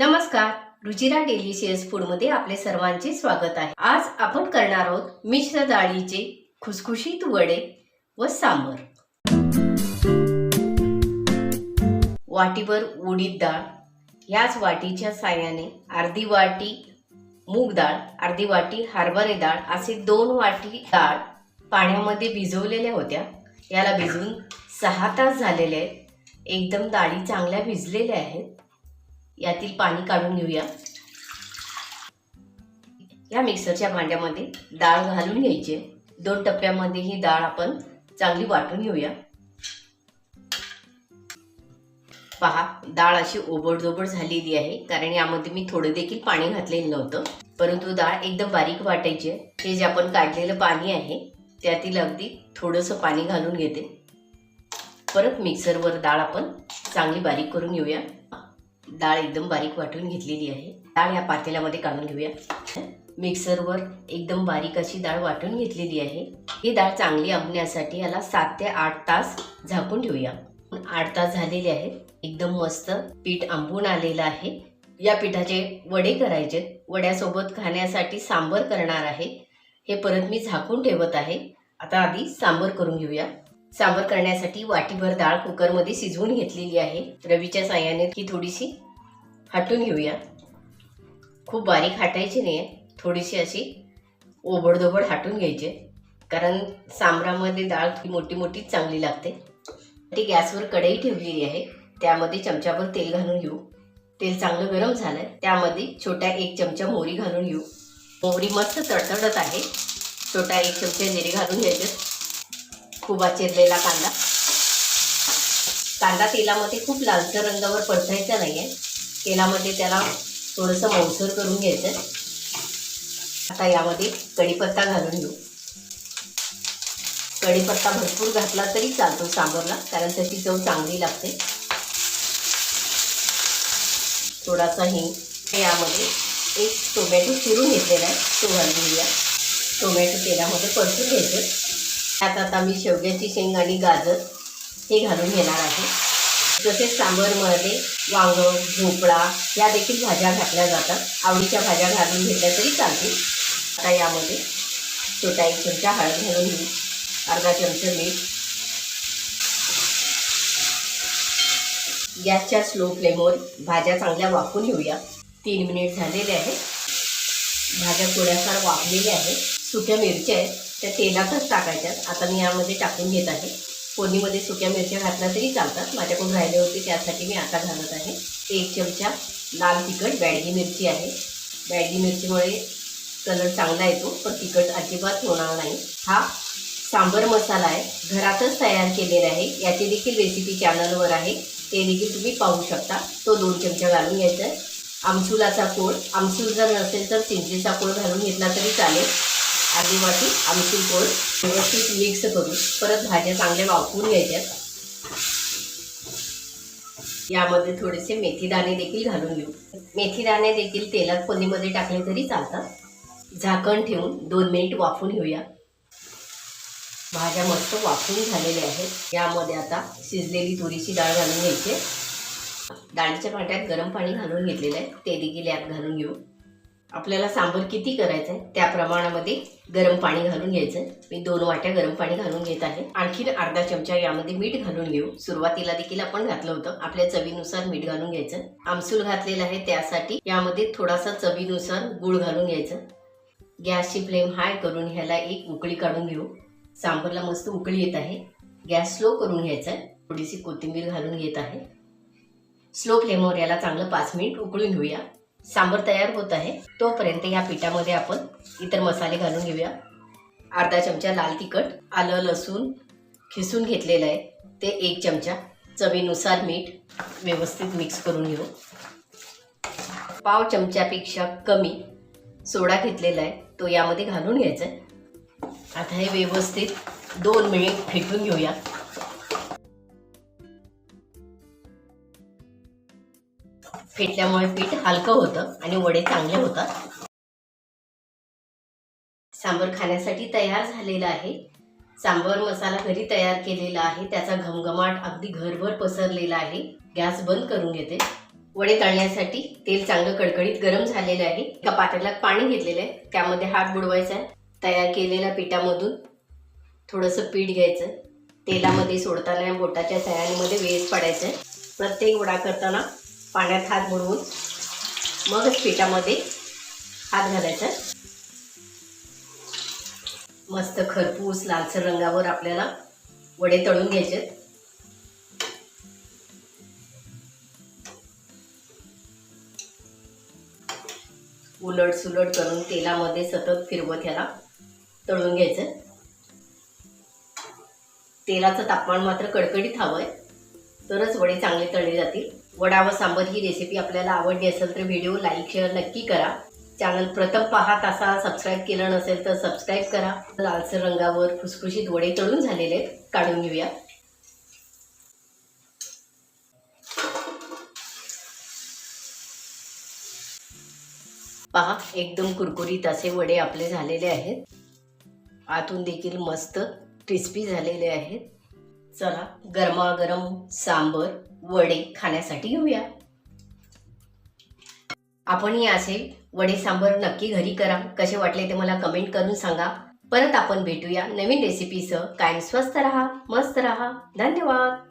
नमस्कार रुचिरा डेलिशियस फूडमध्ये आपले सर्वांचे स्वागत आहे. आज आपण करणार आहोत मिश्र डाळीचे खुसखुशीत वडे व सांबर. वाटीवर उडीद डाळ याच वाटीच्या साह्याने अर्धी वाटी मूग डाळ अर्धी वाटी हरभरे डाळ असे दोन वाटी डाळ पाण्यामध्ये भिजवलेल्या होत्या. याला भिजवून सहा तास झालेले आहेत. एकदम डाळी चांगल्या भिजलेल्या आहेत. यातील पाणी काढून घेऊया. या मिक्सरच्या भांड्यामध्ये डाळ घालून घ्यायची. दोन टप्प्यामध्ये ही डाळ आपण चांगली वाटून घेऊया. पहा डाळ अशी ओबडधोबड झालेली आहे कारण यामध्ये मी थोडं देखील पाणी घातलेलं नव्हतं. परंतु डाळ एकदम बारीक वाटायची. आहे हे जे आपण काढलेलं पाणी आहे त्यातील अगदी थोडंसं पाणी घालून घेते. परत मिक्सरवर डाळ आपण चांगली बारीक करून घेऊया. डाळ एकदम बारीक वाटून घेतलेली आहे. डाळ या पातेल्यामध्ये काढून घेऊया. मिक्सरवर एकदम बारीक अशी डाळ वाटून घेतलेली आहे. ही डाळ चांगली आंबण्यासाठी याला सात ते आठ तास झाकून ठेवूया. आठ तास झालेले आहेत. एकदम मस्त पीठ आंबून आलेलं आहे. या पिठाचे वडे करायचे. वड्यासोबत खाण्यासाठी सांबर करणार आहे. हे परत मी झाकून ठेवत आहे. आता आधी सांबर करून घेऊया. सांबर करण्यासाठी वाटीभर डाळ कुकरमध्ये शिजवून घेतलेली आहे. रवीच्या साह्याने ही थोडीशी हाटून घेऊया. खूप बारीक हाटायची नाही आहे थोडीशी अशी ओबडधोबड हाटून घ्यायची. कारण सांबरामध्ये डाळ ही मोठी मोठीच चांगली लागते. ती गॅसवर कढई ठेवलेली आहे. त्यामध्ये चमच्यावर तेल घालून घेऊ. तेल चांगलं गरम झालंय त्यामध्ये छोट्या एक चमचा मोहरी घालून घेऊ. मोहरी मस्त तडतडत आहे. छोटा एक चमचा जिरे घालून घ्यायचं. खुबा चिरलेला कांदा. कांदा तेलामध्ये खूप लालसर रंगावर परतायचा नाही आहे तेलामध्ये त्याला थोडंसं मौसर करून घ्यायचं आता यामध्ये कढीपत्ता घालून घेऊ. कढीपत्ता भरपूर घातला तरी चालतो सांबरला कारण त्याची चव चांगली लागते. थोडासा हिंग यामध्ये एक टोमॅटो चिरून घेतलेला आहे तो घालून घेऊया. टोमॅटो तेलामध्ये परतून घ्यायचं. त्यात आता मी शेवग्याची शेंग आणि गाजर हे घालून घेणार आहे. तसेच सांबरमध्ये वांग भोपळा या देखील भाज्या घातल्या जातात. आवडीच्या भाज्या घालून घेतल्या तरी चालतील. आता यामध्ये छोटा एक चमचा हळद घालून घेऊ. अर्धा चमचा मीठ. गॅसच्या स्लो फ्लेमवर भाज्या चांगल्या वाफून घेऊया. तीन मिनिट झालेले आहेत. भाज्या थोड्याफार वाफलेल्या आहेत. सुक्या मिरच्या आहेत. त्या तेलातच टाकायच्या आता मी यामध्ये टाकून घेत आहे. फोडणीमध्ये सुक्या मिरच्या घातल्या तरी चालतात. माझ्याकडून राहिले होते त्यासाठी मी आता घालत आहे. एक चमचा लाल तिखट बॅडगी मिरची आहे. बॅडगी मिरचीमुळे कलर चांगला येतो पण तिखट अजिबात होणार नाही. हा सांबर मसाला आहे. घरातच तयार केलेला आहे. याची देखील रेसिपी चॅनलवर आहे. ते देखील तुम्ही पाहू शकता. तो दोन चमचा घालून घ्यायचा आहे. आमसुलाचा कोळ आमसूल जर नसेल तर चिंचेचा कोळ घालून घेतला तरी चालेल. अर्धी वाटी आमसूल कोळ व्यवस्थित मिक्स करून परत भाज्या चांगल्या वाफवून घ्यायच्या. यामध्ये थोडेसे मेथी दाणे देखील घालून घेऊ. मेथी दाणे देखील तेलात फोडणीमध्ये टाकले तरी चालतात. झाकण ठेवून दोन मिनिट वाफून घेऊया. भाज्या मस्त वाफून झालेल्या आहेत. यामध्ये आता शिजलेली तुरीची डाळ घालून घ्यायची. डाळीच्या पाट्यात गरम पाणी घालून घेतलेलं आहे. ते देखील यात घालून घेऊ. आपल्याला सांबर किती करायचं आहे त्या प्रमाणामध्ये गरम पाणी घालून घ्यायचं. मी दोन वाट्या गरम पाणी घालून घेत आहे. आणखीन अर्धा चमचा यामध्ये मीठ घालून घेऊ. सुरुवातीला देखील आपण घातलं होतं. आपल्या चवीनुसार मीठ घालून घ्यायचं. आमसूल घातलेलं आहे त्यासाठी यामध्ये थोडासा चवीनुसार गुळ घालून घ्यायचं. गॅसची फ्लेम हाय करून ह्याला एक उकळी काढून घेऊ. सांबरला मस्त उकळी येत आहे. गॅस स्लो करून घ्यायचा आहे. थोडीशी कोथिंबीर घालून घेत आहे. स्लो फ्लेमवर याला चांगलं पाच मिनिट उकळून घेऊया. सांबर तयार होत आहे. तोपर्यंत या पिठामध्ये आपण इतर मसाले घालून घेऊया. अर्धा चमचा लाल तिखट आलं लसूण खिसून घेतलेलं आहे. ते एक चमचा चवीनुसार मीठ व्यवस्थित मिक्स करून घेऊ. पाव चमच्यापेक्षा कमी सोडा घेतलेला आहे. तो यामध्ये घालून घ्यायचा आहे. आता हे व्यवस्थित दोन मिनिट फेटून घेऊया. फेटल्यामुळे पीठ हलकं होतं आणि वडे चांगले होतात. सांबर खाण्यासाठी तयार झालेला आहे. सांबर मसाला घरी तयार केलेला आहे. त्याचा घमघमाट अगदी घरभर पसरलेला आहे. गॅस बंद करून घेते. वडे तळण्यासाठी तेल चांगलं कडकडीत गरम झालेलं आहे. एका पातेल्यात पाणी घेतलेलं आहे. त्यामध्ये हात बुडवायचा आहे. तयार केलेल्या पिठामधून थोडंसं पीठ घ्यायचं. तेलामध्ये सोडताना बोटाच्या सहाय्यामध्ये वेज पडायचं आहे. प्रत्येक वडा करताना पाण्यात हात बुडवून मगच पिठामध्ये हात घालायचा. मस्त खरपूस लालसर रंगावर आपल्याला वडे तळून घ्यायचे. उलट सुलट करून तेलामध्ये सतत फिरवत ह्याला तळून घ्यायचं. तेलाचं तापमान मात्र कडकडीत हवं आहे तरच वडे चांगले तळले जातील. वडा व सांबर ही रेसिपी आपल्याला आवडली असेल तर व्हिडिओ लाईक शेअर नक्की करा. चॅनल प्रथम पाहत असा सबस्क्राईब केलं नसेल तर सबस्क्राईब करा. लालसर रंगावर खुसखुशीत वडे तळून झालेले आहेत काढून घेऊया. पहा एकदम कुरकुरीत असे वडे आपले झालेले आहेत. आतून देखील मस्त क्रिस्पी झालेले आहेत. चला गरमागरम सांबर वडे खाण्यासाठी घेऊया आपण असे वडे सांबर नक्की घरी करा. कसे वाटले ते मला कमेंट करून सांगा. परत आपण भेटूया नवीन रेसिपीसह कायम स्वस्त रहा मस्त रहा. धन्यवाद.